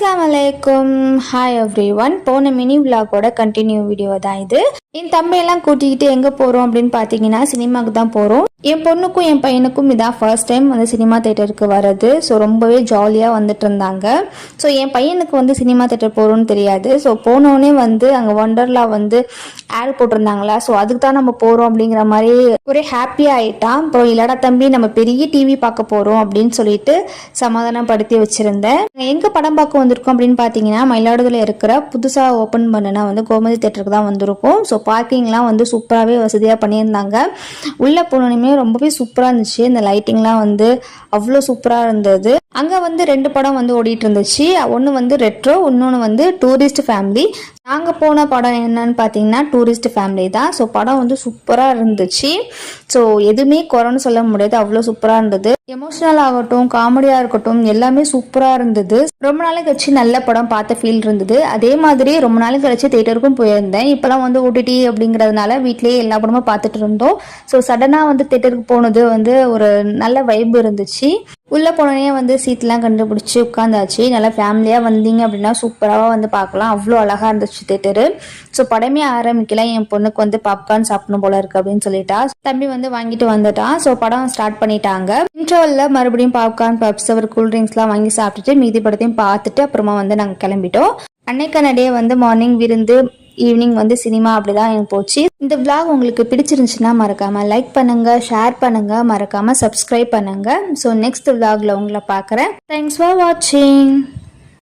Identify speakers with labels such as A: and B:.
A: அஸ்லாம் வலைக்கும் hi everyone போன மினி விலாகோட கண்டினியூ வீடியோ தான் இது. என் தம்பியெல்லாம் கூட்டிக்கிட்டு எங்கே போகிறோம் அப்படின்னு பார்த்தீங்கன்னா சினிமாவுக்கு தான் போகிறோம் என் பொண்ணுக்கும் என் பையனுக்கும் இதான் ஃபர்ஸ்ட் டைம் வந்து சினிமா தேட்டருக்கு வர்றது. ஸோ ரொம்பவே ஜாலியாக வந்துட்டு இருந்தாங்க. ஸோ என் பையனுக்கு வந்து சினிமா தேட்டர் போகிறோன்னு தெரியாது. ஸோ போனோடனே வந்து அங்கே ஒண்டர்லா வந்து ஆட் போட்டிருந்தாங்களா? ஸோ அதுக்கு தான் நம்ம போகிறோம் அப்படிங்கிற மாதிரி ஒரே ஹாப்பியாக ஆயிட்டான். அப்புறம் இல்லடா தம்பி நம்ம பெரிய டிவி பார்க்க போகிறோம் அப்படின்னு சொல்லிட்டு சமாதானப்படுத்தி வச்சுருந்தேன். எங்கே படம் பார்க்க வந்திருக்கோம் அப்படின்னு பார்த்தீங்கன்னா மயிலாடுதுறையில் இருக்கிற புதுசாக ஓப்பன் பண்ணுனா வந்து கோமதி தேட்டருக்கு தான் வந்திருக்கும். ஸோ பார்க்கிங்லாம் வந்து சூப்பராகவே வசதியாக பண்ணியிருந்தாங்க. உள்ளே போனோடனே ரொம்பவே சூப்பராக இருந்துச்சு. இந்த லைட்டிங்லாம் வந்து அவ்வளோ சூப்பராக இருந்தது. அங்கே வந்து ரெண்டு படம் வந்து ஓடிட்டு இருந்துச்சு. ஒன்று வந்து ரெட்ரோ இன்னொன்று வந்து டூரிஸ்ட் ஃபேமிலி நாங்கள் போன படம் என்னன்னு பார்த்தீங்கன்னா டூரிஸ்ட் ஃபேமிலி தான். ஸோ படம் வந்து சூப்பராக இருந்துச்சு. ஸோ எதுவுமே குறைன்னு சொல்ல முடியாது. அவ்வளோ சூப்பராக இருந்தது. எமோஷனல் ஆகட்டும் காமெடியாக இருக்கட்டும் எல்லாமே சூப்பராக இருந்தது. ரொம்ப நாளைக்கு கழிச்சு நல்ல படம் பார்த்த ஃபீல் இருந்தது. அதே மாதிரி ரொம்ப நாளைக்கு கழிச்சு தேட்டருக்கும் போயிருந்தேன். இப்போலாம் வந்து ஓடிடி அப்படிங்கிறதுனால வீட்லேயே எல்லா படமும் பார்த்துட்டு இருந்தோம். ஸோ சடனாக வந்து தேட்டருக்கு போனது வந்து ஒரு நல்ல வைப் இருந்துச்சு. உள்ளே போனோடனே வந்து சீட்லாம் கண்டுபிடிச்சி உட்காந்தாச்சு. நல்லா ஃபேமிலியாக வந்தீங்க அப்படின்னா சூப்பராக வந்து பார்க்கலாம். அவ்வளோ அழகாக இருந்துச்சு தேட்டரு ஸோ படமே ஆரம்பிக்கல. என் பொண்ணுக்கு வந்து பாப்கார்ன் சாப்பிடணும் போல இருக்கு அப்படின்னு சொல்லிட்டா. தம்பி வந்து வாங்கிட்டு வந்துட்டான் ஸோ படம் ஸ்டார்ட் பண்ணிட்டாங்க. இன்ட்ரவலில் மறுபடியும் பாப்கார்ன் பப்ஸ் அவர் கூல்ட்ரிங்க்ஸ்லாம் வாங்கி சாப்பிட்டுட்டு மீதி படத்தையும் பார்த்துட்டு அப்புறமா வந்து நாங்கள் கிளம்பிட்டோம். அன்னைக்கான டே வந்து மார்னிங் விருந்து ஈவினிங் வந்து சினிமா அப்படிதான் எனக்கு போச்சு. இந்த விளாக் உங்களுக்கு பிடிச்சிருந்துச்சுன்னா மறக்காம லைக் பண்ணுங்க ஷேர் பண்ணுங்க மறக்காம சப்ஸ்கிரைப் பண்ணுங்க. ஸோ நெக்ஸ்ட் விளாக்ல உங்களை பார்க்குறேன். தேங்க்ஸ் ஃபார் வாட்சிங்